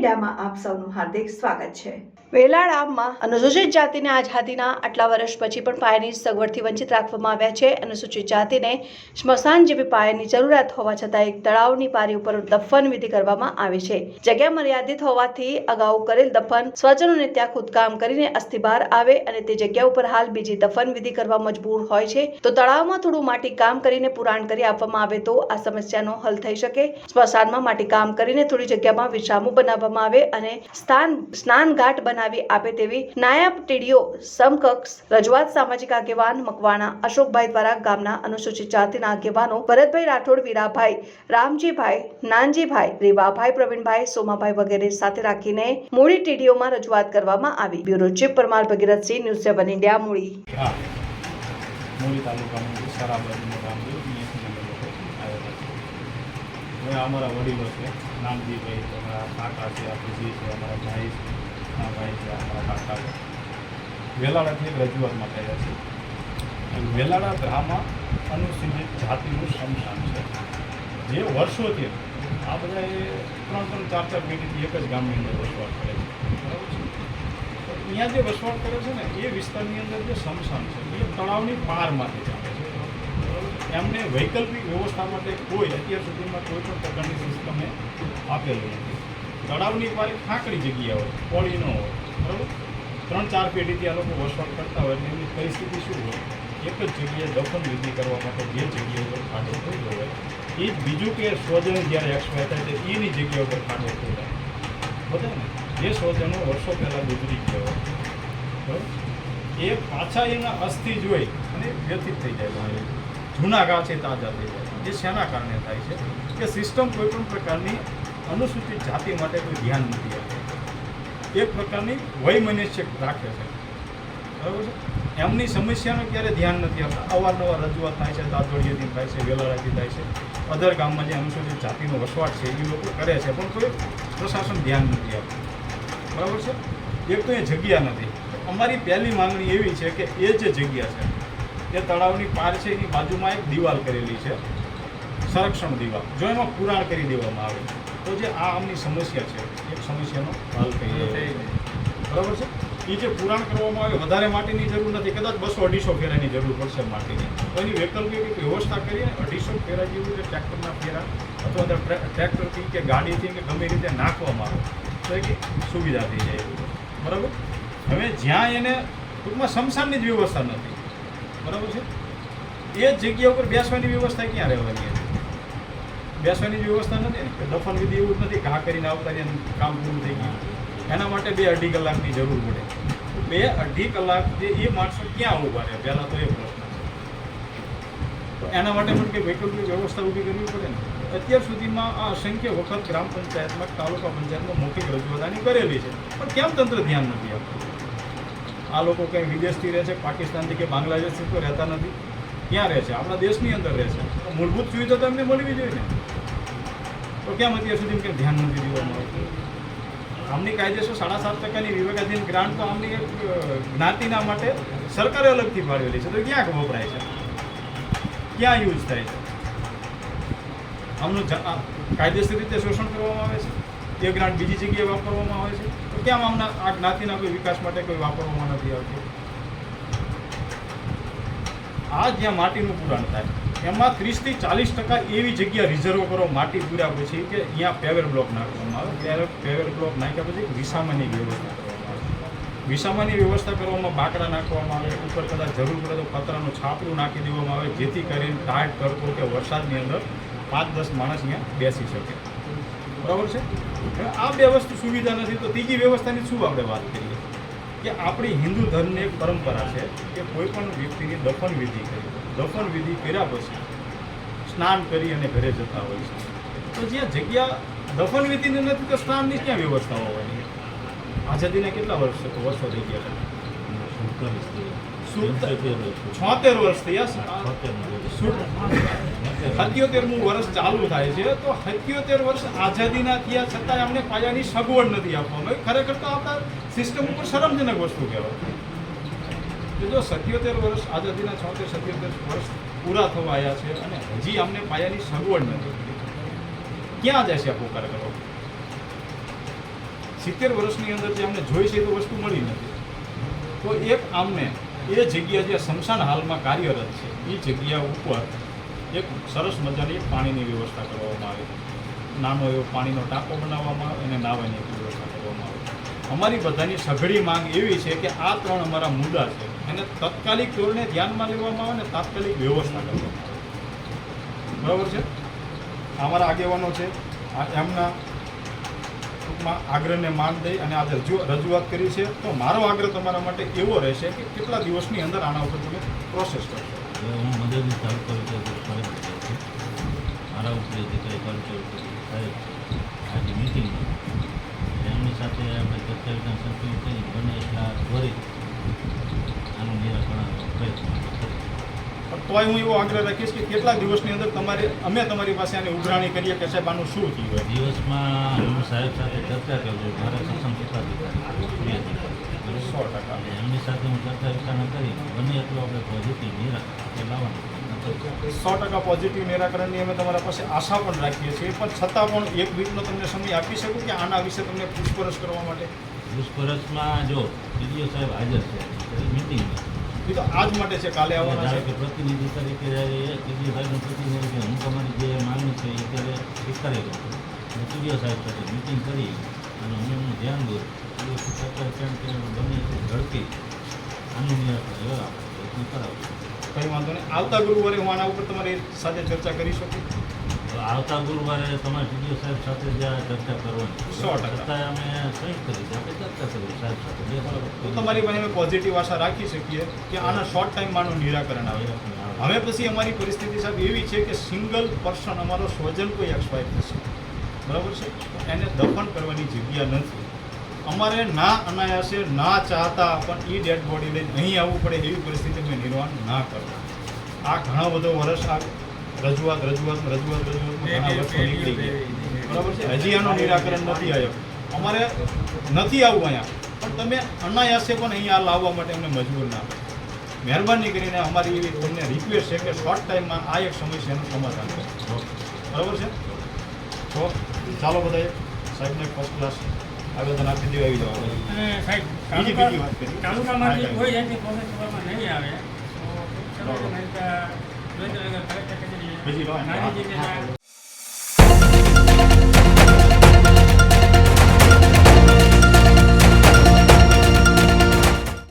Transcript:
મીડિયામાં આપ સૌનું હાર્દિક સ્વાગત છે. વેલાળામાં અનુસૂચિત જાતિને આઝાદીના આટલા વર્ષ પછી પણ પાયાની સગવડથી વંચિત રાખવામાં આવ્યા છે. અનુસૂચિત જાતિને સ્મશાન જેવી પાયાની જરૂરિયાત હોવા છતાં એક તળાવની પારી ઉપર દફન વિધિ કરવામાં આવી છે. જગ્યા મર્યાદિત હોવાથી અગાઉ કરેલ દફન સ્વજનોને ત્યાં ખુદકામ કરીને અસ્થિભાર આવે અને તે જગ્યા ઉપર હાલ બીજી દફન વિધિ કરવા મજબૂર હોય છે. તો તળાવમાં થોડું માટી કામ કરીને પુરાણ કરી આપવામાં આવે તો આ સમસ્યાનો હલ થઈ શકે. સ્મશાનમાં માટી કામ કરીને થોડી જગ્યામાં વિશ્રામો બનાવવામાં આવે અને સ્થાન સ્નાન ઘાટ બનાવી આપે તેવી નાયબ ટીડીઓ સમકક્ષ રજૂઆત સામાજિક આગેવાન મકવાણા અશોકભાઈ દ્વારા ગામના અનુસૂચિત જાતિના આગેવાનો ભરતભાઈ રાઠોડ, વીરાભાઈ રામજીભાઈ, નાનજીભાઈ, રેવાભાઈ, પ્રવીણભાઈ, સોમાભાઈ વગેરે સાથે રાખીને મૂળી ટીડીઓમાં રજૂઆત કરવામાં આવી. Bureau chief Parmar Bhagirathsinh, news seven India Muli Muli તાલુકાનું છે અહીંયાથી અમે લોકો આવેલા છે અમારા વડીલો છે નામજીભાઈ છે, અમારા કાકા છે, આ પૂજી છે, અમારા ભાઈ છે ના ભાઈ છે, અમારા કાકા છે. વેલાડાથી એક રજૂઆત માટે છે વેલાડા ગ્રામમાં અનુસૂચિત જાતિનું શમશાન છે. જે વર્ષોથી આ બધા ત્રણ ત્રણ ચાર ચાર પેઢીથી એક જ ગામની અંદર વસવાટ કરે છે. બરાબર છે? અહીંયા જે વસવાટ કરે છે ને, એ વિસ્તારની અંદર જે શમશાન છે, એ તળાવની પારમાંથી છે? એમને વૈકલ્પિક વ્યવસ્થા માટે કોઈ અત્યાર સુધીમાં કોઈ પણ પ્રકારની સિસ્ટમે આપેલી નથી. તળાવની પારે ખાંકડી જગ્યા હોય પોળી ન હોય, બરાબર? ત્રણ, ચાર પેઢીથી આ લોકો વસવાટ કરતા હોય એટલે એમની પરિસ્થિતિ શું હોય? એક જ જગ્યાએ દફન વિધિ કરવા માટે જે જગ્યા ઉપર ખાડો થયેલો હોય, એ જ બીજું કે સ્વજન જ્યારે એક્સપાયર થાય છે એની જગ્યા ઉપર ખાડો થઈ જાય બધા ને જે સ્વજનો વર્ષો પહેલાં ગુજરી ગયા હોય, બરાબર? એ પાછા એના અસ્થિ જોઈ અને વ્યથિત થઈ જાય જૂના છે તાજા થઈ જાય જે શેના કારણે થાય છે? કે સિસ્ટમ કોઈ પણ પ્રકારની અનુસૂચિત જાતિ માટે કોઈ ધ્યાન નથી આપતું. એક પ્રકારની વયમનસ્ય રાખે છે. બરાબર છે? એમની સમસ્યાનું ક્યારે ધ્યાન નથી આપતા? અવારનવાર રજૂઆત થાય છે દાદોડીએથી થાય છે, વેલાળાથી થાય છે. અધર ગામમાં જે અનુસૂચિત જાતિનો વસવાટ છે એ લોકો કરે છે, પણ કોઈ પ્રશાસન ધ્યાન નથી આપતું. બરાબર છે? એક તો એ જગ્યા નથી. અમારી પહેલી માંગણી એવી છે કે એ જે જગ્યા છે. એ તળાવની પાર છે એની બાજુમાં એક દિવાલ કરેલી છે. સંરક્ષણ દિવાલ. જો એમાં પુરાણ કરી દેવામાં આવે તો જે આ આમની સમસ્યા છે એક સમસ્યાનો હલ થઈ બરાબર છે? એ જે પુરાણ કરવામાં આવે વધારે માટીની જરૂર નથી. કદાચ બસો અઢીસો ફેરાની જરૂર પડશે માટીની. તો એની વૈકલ્પિક એક વ્યવસ્થા કરીને અઢીસો ફેરા જેવું જે ટ્રેક્ટરના ફેરા અથવા તો ટ્રેક્ટરથી કે ગાડીથી કે ગમે રીતે નાખવામાં આવે તો એક સુવિધા થઈ જાય. બરાબર? હવે જ્યાં એને ટૂંકમાં સમસાનની જ વ્યવસ્થા નથી. બરાબર છે? એ જગ્યા ઉપર બેસવાની વ્યવસ્થા ક્યાં રહેવાની બેસવાની વ્યવસ્થા નથી ને? દફન વિધિ એવું જ નથી ઘા કરીને આવતા કામ પૂરું થઈ ગયું. એના માટે બે અઢી કલાકની જરૂર પડે. બે અઢી કલાક જે એ માણસો ક્યાં ઊભા રહે પહેલાં તો એ પ્રશ્ન તો એના માટે પણ કે વૈકલ્પિક વ્યવસ્થા ઊભી કરવી પડે ને? અત્યાર સુધીમાં આ અસંખ્ય વખત ગ્રામ પંચાયતમાં, તાલુકા પંચાયતમાં મૌખિક રજૂઆતની કરેલી છે. પણ કેમ તંત્ર ધ્યાન નથી આપતું? આ લોકો કંઈ વિદેશથી રહે છે, પાકિસ્તાનથી કે બાંગ્લાદેશથી તો રહેતા નથી. ક્યાં રહે છે? આપણા દેશની અંદર રહે છે. તો મૂળભૂત સુવિધા તો એમને મળવી જોઈએ તો કેમ અત્યાર સુધી કેમ ધ્યાન નથી દેવામાં આવતું આમની કાયદેસર સાડા સાત ટકાની વિવેકાધીન ગ્રાન્ટ તો આમની જ્ઞાતિના માટે સરકારે અલગથી ફાળવેલી છે. તો ક્યાં વપરાય છે? ક્યાં યુઝ થાય છે? આમનું કાયદેસર રીતે શોષણ કરવામાં આવે છે? એ ગ્રાન્ટ બીજી જગ્યાએ વાપરવામાં આવે છે? કેમ આમના આ જ્ઞાતિના કોઈ વિકાસ માટે કોઈ વાપરવામાં નથી આવતું. આ જ્યાં માટીનું પુરાણ થાય, એમાં ત્રીસથી ચાલીસ ટકા એવી જગ્યા રિઝર્વ કરો, માટી પૂર્યા પછી કે અહીંયા પેવર બ્લોક નાખવામાં આવે. ત્યારે પેવર બ્લોક નાખ્યા પછી વિસામાની વ્યવસ્થા કરવામાં આવે. વિસામાની વ્યવસ્થા કરવામાં બાકડા નાખવામાં આવે, ઉપર કદાચ જરૂર પડે તો પતરાનું છાપરું નાખી દેવામાં આવે, જેથી કરીને ટાટ કરતો કે વરસાદની અંદર પાંચ દસ માણસ અહીંયા બેસી શકે. બરાબર છે? આ બે વસ્તુ સુવિધા નથી, તો ત્રીજી વ્યવસ્થાની શું આપણે વાત કરીએ? કે આપણી હિન્દુ ધર્મની એક પરંપરા છે કે કોઈ પણ વ્યક્તિની દફન વિધિ કરી, દફન વિધિ કર્યા પછી સ્નાન કરી અને ઘરે જતા હોય છે. તો જ્યાં જગ્યા દફન વિધિની નથી, તો સ્નાનની ક્યાં વ્યવસ્થા હોવાની? આઝાદીના કેટલા વર્ષ, વર્ષો થઈ ગયા? છોતેર વર્ષ થયા સત્યોતેરમું વર્ષ ચાલુ થાય છે. તો સત્યોતેર વર્ષ આઝાદીના થયા છતાં અમને પાયાની સગવડ નથી આપવામાં ખરેખર તો આપણા સિસ્ટમ ઉપર શરમજનક વસ્તુ કહેવાય. જો સત્યોતેર વર્ષ આઝાદીના છોતેર, સત્યોતેર વર્ષ પૂરા થવા આવ્યા છે અને હજી અમને પાયાની સગવડ નથી. ક્યાં જશે આ કાર્યક્રમ કરો સિત્તેર વર્ષની અંદર જે અમને જોઈ છે તો વસ્તુ મળી નથી. તો એક આમને એ જગ્યા જે સ્મશાન હાલમાં કાર્યરત છે, એ જગ્યા ઉપર એક સરસ મજાની પાણીની વ્યવસ્થા કરવામાં આવે. નાનો એવો પાણીનો ટાંકો બનાવવામાં આવે અને નાવાની વ્યવસ્થા કરવામાં આવે. અમારી બધાની સઘળી માંગ એવી છે કે આ ત્રણ અમારા મુદ્દા છે, એને તત્કાલિક ધોરણે ધ્યાનમાં લેવામાં આવે અને તાત્કાલિક વ્યવસ્થા કરવામાં આવે. બરાબર છે? અમારા આગેવાનો છે એમના ટૂંકમાં આગ્રહને માન દઈ અને આજે રજૂઆત કરી છે, તો મારો આગ્રહ તમારા માટે એવો રહેશે કે કેટલા દિવસની અંદર આના ઉપર તમે પ્રોસેસ કરશો? હું મદદની ફરજ બજાવું છું. મારા ઉપરી અધિકારી તાલુકા વિકાસ સાહેબ આજે મિટિંગમાં એમની સાથે આપણે ચર્ચા સંકલન કરી બને એટલા ત્વરિત આનું નિરાકરણ પ્રયત્ન કરીએ. પણ તોય હું એવો આગ્રહ રાખીશ કે કેટલા દિવસની અંદર તમારે અમે તમારી પાસે આની ઉઘરાણી કરીએ કે સાહેબ આનું શું થયું દિવસમાં હું સાહેબ સાથે ચર્ચા કરજો મારા સક્ષમ કેટલા સો ટકા. એમની સાથે હું ચર્ચા વિચારણા કરી. બને એટલું આપણે પોઝિટિવ નિરાકરણ લાવવાનો. સો ટકા પોઝિટિવ નિરાકરણની અમે તમારા પાસે આશા પણ રાખીએ છીએ. પણ છતાં પણ એક વીકનો તમને સમય આપી શકું કે આના વિશે તમને પૂછપરછ કરવા માટે? પૂછપરછમાં જો ડીડીઓ સાહેબ હાજર છે મિટિંગમાં એ તો આજ માટે છે કાલે આવવાના છે. કે પ્રતિનિધિ તરીકે સાહેબનું પ્રતિનિધિ હું તમારી જે માંગણી છે એ ત્યારે સ્વીકારી છું. અને સાહેબ સાથે મિટિંગ કરી અને હું એમનું ધ્યાન દઉં ટીડીઓ સરકાર કેમ કે બને ઝડપી આનું નિરાકરણ કરાવું કંઈ વાંધો નહીં. આવતા ગુરુવારે હું આના ઉપર તમારી સાથે ચર્ચા કરી શકું. આવતા ગુરુવારે તમારે ટીડીઓ સાહેબ સાથે જ્યાં ચર્ચા કરવાની. સો ટકા. અમે કંઈ કરી આપણે ચર્ચા કરી સાહેબ સાથે. તો તમારી પાસે અમે પોઝિટિવ આશા રાખી શકીએ કે આના શોર્ટ ટાઈમમાંનું નિરાકરણ આવે. હવે પછી અમારી પરિસ્થિતિ સાહેબ એવી છે કે સિંગલ પર્સન અમારો સ્વજન કોઈ એક્સપાયર થશે બરાબર છે? એને દફન કરવાની જગ્યા નથી. અમારે ના અનાયાસે ના ચાહતા પણ એ ડેડ બોડી લઈને અહીં આવવું પડે એવી પરિસ્થિતિ અમે નિર્વાહ ના કરવા આ ઘણા બધો વર્ષ આ રજૂઆત રજૂઆત રજૂઆત રજૂઆત ઘણા વર્ષો નીકળી ગયા. બરાબર છે? હજી આનું નિરાકરણ નથી આવ્યો. અમારે નથી આવવું અહીંયા. પણ તમે અનાયાસે પણ અહીંયા લાવવા માટે અમને મજબૂર ના કરો. મહેરબાની કરીને અમારી એવી તમને રિક્વેસ્ટ છે કે શોર્ટ ટાઈમમાં આ એક સમસ્યાનું સમાધાન કરો. બરાબર છે? તો ચાલો બધા સાહેબને ફર્સ્ટ ક્લાસ આવેદન આપી દેવા આવી જવા સાહેબ બીજી બીજી વાત કરી તાલુકામાંથી કોઈ જાતની પ્રોસેસ કરવામાં નહીં આવે. તો ચલો નહીં તો જોઈ તો કલેક્ટર કચેરી બીજી લો, એમ. ગાંધીજીને